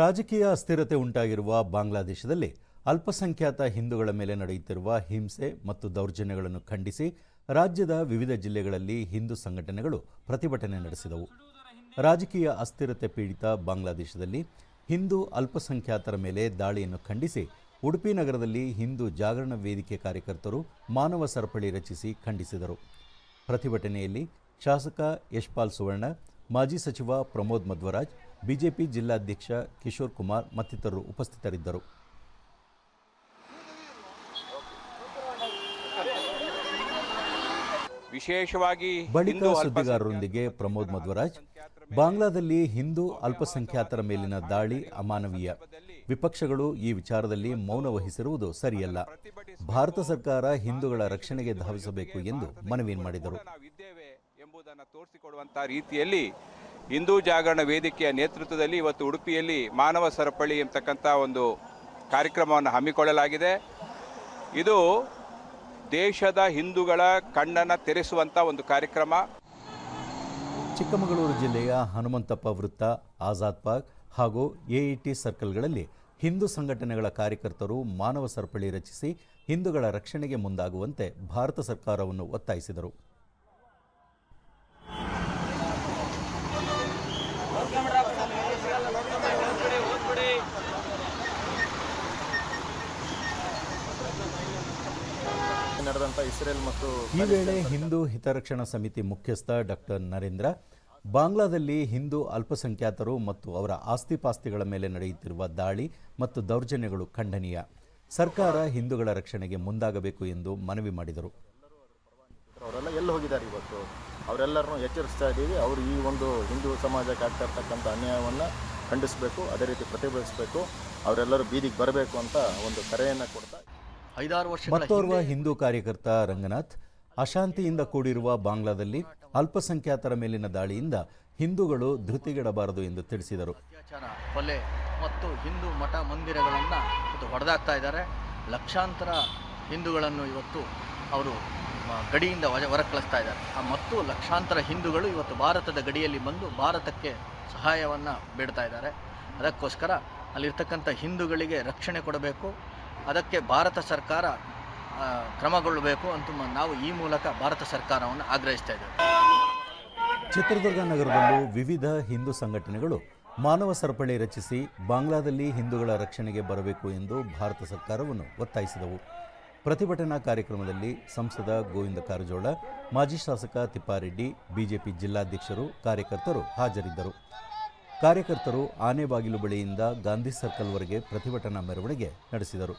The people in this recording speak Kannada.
ರಾಜಕೀಯ ಅಸ್ಥಿರತೆ ಉಂಟಾಗಿರುವ ಬಾಂಗ್ಲಾದೇಶದಲ್ಲಿ ಅಲ್ಪಸಂಖ್ಯಾತ ಹಿಂದೂಗಳ ಮೇಲೆ ನಡೆಯುತ್ತಿರುವ ಹಿಂಸೆ ಮತ್ತು ದೌರ್ಜನ್ಯಗಳನ್ನು ಖಂಡಿಸಿ ರಾಜ್ಯದ ವಿವಿಧ ಜಿಲ್ಲೆಗಳಲ್ಲಿ ಹಿಂದೂ ಸಂಘಟನೆಗಳು ಪ್ರತಿಭಟನೆ ನಡೆಸಿದವು. ರಾಜಕೀಯ ಅಸ್ಥಿರತೆ ಪೀಡಿತ ಬಾಂಗ್ಲಾದೇಶದಲ್ಲಿ ಹಿಂದೂ ಅಲ್ಪಸಂಖ್ಯಾತರ ಮೇಲೆ ದಾಳಿಯನ್ನು ಖಂಡಿಸಿ ಉಡುಪಿ ನಗರದಲ್ಲಿ ಹಿಂದೂ ಜಾಗರಣ ವೇದಿಕೆ ಕಾರ್ಯಕರ್ತರು ಮಾನವ ಸರಪಳಿ ರಚಿಸಿ ಖಂಡಿಸಿದರು. ಪ್ರತಿಭಟನೆಯಲ್ಲಿ ಶಾಸಕ ಯಶ್ಪಾಲ್ ಸುವರ್ಣ, ಮಾಜಿ ಸಚಿವ ಪ್ರಮೋದ್ ಮಧ್ವರಾಜ್ ಬಿಜೆಪಿ ಜಿಲ್ಲಾಧ್ಯಕ್ಷ ಕಿಶೋರ್ ಕುಮಾರ್ ಮತ್ತಿತರರು ಉಪಸ್ಥಿತರಿದ್ದರು. ವಿಶೇಷವಾಗಿ ಬಳಿಕ ಸುದ್ದಿಗಾರರೊಂದಿಗೆ ಪ್ರಮೋದ್ ಮಧ್ವರಾಜ್ ಬಾಂಗ್ಲಾದಲ್ಲಿ ಹಿಂದೂ ಅಲ್ಪಸಂಖ್ಯಾತರ ಮೇಲಿನ ದಾಳಿ ಅಮಾನವೀಯ. ವಿಪಕ್ಷಗಳು ಈ ವಿಚಾರದಲ್ಲಿ ಮೌನ ವಹಿಸಿರುವುದು ಸರಿಯಲ್ಲ. ಭಾರತ ಸರ್ಕಾರ ಹಿಂದೂಗಳ ರಕ್ಷಣೆಗೆ ಧಾವಿಸಬೇಕು ಎಂದು ಮನವಿ ಮಾಡಿದರು. ಎಂಬುದನ್ನು ತೋರಿಸಿಕೊಡುವಂಥ ರೀತಿಯಲ್ಲಿ ಹಿಂದೂ ಜಾಗರಣ ವೇದಿಕೆಯ ನೇತೃತ್ವದಲ್ಲಿ ಇವತ್ತು ಉಡುಪಿಯಲ್ಲಿ ಮಾನವ ಸರಪಳಿ ಎಂಬತಕ್ಕಂಥ ಒಂದು ಕಾರ್ಯಕ್ರಮವನ್ನು ಹಮ್ಮಿಕೊಳ್ಳಲಾಗಿದೆ. ಇದು ದೇಶದ ಹಿಂದೂಗಳ ಕಣ್ಣನ್ನು ತೆರೆಸುವಂಥ ಒಂದು ಕಾರ್ಯಕ್ರಮ. ಚಿಕ್ಕಮಗಳೂರು ಜಿಲ್ಲೆಯ ಹನುಮಂತಪ್ಪ ವೃತ್ತ, ಆಜಾದ್ ಪಾರ್ಕ್ ಹಾಗೂ ಎಇಟಿ ಸರ್ಕಲ್ಗಳಲ್ಲಿ ಹಿಂದೂ ಸಂಘಟನೆಗಳ ಕಾರ್ಯಕರ್ತರು ಮಾನವ ಸರಪಳಿ ರಚಿಸಿ ಹಿಂದೂಗಳ ರಕ್ಷಣೆಗೆ ಮುಂದಾಗುವಂತೆ ಭಾರತ ಸರ್ಕಾರವನ್ನು ಒತ್ತಾಯಿಸಿದರು. ನಡೆದಂಥ ಇಸ್ರೇಲ್ ಮತ್ತು ಈ ವೇಳೆ ಹಿಂದೂ ಹಿತರಕ್ಷಣಾ ಸಮಿತಿ ಮುಖ್ಯಸ್ಥ ಡಾಕ್ಟರ್ ನರೇಂದ್ರ ಬಾಂಗ್ಲಾದಲ್ಲಿ ಹಿಂದೂ ಅಲ್ಪಸಂಖ್ಯಾತರು ಮತ್ತು ಅವರ ಆಸ್ತಿಪಾಸ್ತಿಗಳ ಮೇಲೆ ನಡೆಯುತ್ತಿರುವ ದಾಳಿ ಮತ್ತು ದೌರ್ಜನ್ಯಗಳು ಖಂಡನೀಯ. ಸರ್ಕಾರ ಹಿಂದೂಗಳ ರಕ್ಷಣೆಗೆ ಮುಂದಾಗಬೇಕು ಎಂದು ಮನವಿ ಮಾಡಿದರು. ಅವರೆಲ್ಲ ಎಲ್ಲಿ ಹೋಗಿದ್ದಾರೆ ಇವತ್ತು? ಅವರೆಲ್ಲರನ್ನೂ ಎಚ್ಚರಿಸ್ತಾ ಇದ್ದೀವಿ. ಅವರು ಈ ಒಂದು ಹಿಂದೂ ಸಮಾಜಕ್ಕೆ ಆಗ್ತಾ ಇರ್ತಕ್ಕಂಥ ಅನ್ಯಾಯವನ್ನು ಖಂಡಿಸಬೇಕು ಅದೇ ರೀತಿ ಪ್ರತಿಭಟಿಸಬೇಕು. ಅವರೆಲ್ಲರೂ ಬೀದಿಗೆ ಬರಬೇಕು ಅಂತ ಒಂದು ಕರೆಯನ್ನು ಕೊಡ್ತಾ ಐದಾರು ವರ್ಷ ಮತ್ತೋರ್ವ ಹಿಂದೂ ಕಾರ್ಯಕರ್ತ ರಂಗನಾಥ್ ಅಶಾಂತಿಯಿಂದ ಕೂಡಿರುವ ಬಾಂಗ್ಲಾದಲ್ಲಿ ಅಲ್ಪಸಂಖ್ಯಾತರ ಮೇಲಿನ ದಾಳಿಯಿಂದ ಹಿಂದೂಗಳು ಧೃತಿಗೆಡಬಾರದು ಎಂದು ತಿಳಿಸಿದರು. ಅತ್ಯಾಚಾರ ಕೊಲೆ ಮತ್ತು ಹಿಂದೂ ಮಠ ಮಂದಿರಗಳನ್ನು ಇವತ್ತು ಹೊಡೆದಾಕ್ತಾ ಇದ್ದಾರೆ. ಲಕ್ಷಾಂತರ ಹಿಂದೂಗಳನ್ನು ಇವತ್ತು ಅವರು ಗಡಿಯಿಂದ ಹೊರ ಕಳಿಸ್ತಾ ಇದ್ದಾರೆ. ಆ ಮತ್ತು ಲಕ್ಷಾಂತರ ಹಿಂದೂಗಳು ಇವತ್ತು ಭಾರತದ ಗಡಿಯಲ್ಲಿ ಬಂದು ಭಾರತಕ್ಕೆ ಸಹಾಯವನ್ನು ಬೇಡ್ತಾ ಇದ್ದಾರೆ. ಅದಕ್ಕೋಸ್ಕರ ಅಲ್ಲಿರ್ತಕ್ಕಂಥ ಹಿಂದೂಗಳಿಗೆ ರಕ್ಷಣೆ ಕೊಡಬೇಕು. ಅದಕ್ಕೆ ಭಾರತ ಸರ್ಕಾರ ಕ್ರಮಗೊಳ್ಳಬೇಕು ಅಂತ ನಾವು ಈ ಮೂಲಕ ಭಾರತ ಸರ್ಕಾರವನ್ನು ಆಗ್ರಹಿಸ್ತಾ ಇದ್ದೇವೆ. ಚಿತ್ರದುರ್ಗ ನಗರದಲ್ಲೂ ವಿವಿಧ ಹಿಂದೂ ಸಂಘಟನೆಗಳು ಮಾನವ ಸರಪಳಿ ರಚಿಸಿ ಬಾಂಗ್ಲಾದಲ್ಲಿ ಹಿಂದೂಗಳ ರಕ್ಷಣೆಗೆ ಬರಬೇಕು ಎಂದು ಭಾರತ ಸರ್ಕಾರವನ್ನು ಒತ್ತಾಯಿಸಿದವು. ಪ್ರತಿಭಟನಾ ಕಾರ್ಯಕ್ರಮದಲ್ಲಿ ಸಂಸದ ಗೋವಿಂದ ಕಾರಜೋಳ, ಮಾಜಿ ಶಾಸಕ ತಿಪ್ಪಾರೆಡ್ಡಿ, ಬಿಜೆಪಿ ಜಿಲ್ಲಾಧ್ಯಕ್ಷರು, ಕಾರ್ಯಕರ್ತರು ಹಾಜರಿದ್ದರು. ಕಾರ್ಯಕರ್ತರು ಆನೆಬಾಗಿಲು ಬಳಿಯಿಂದ ಗಾಂಧಿ ಸರ್ಕಲ್ವರೆಗೆ ಪ್ರತಿಭಟನಾ ಮೆರವಣಿಗೆ ನಡೆಸಿದರು.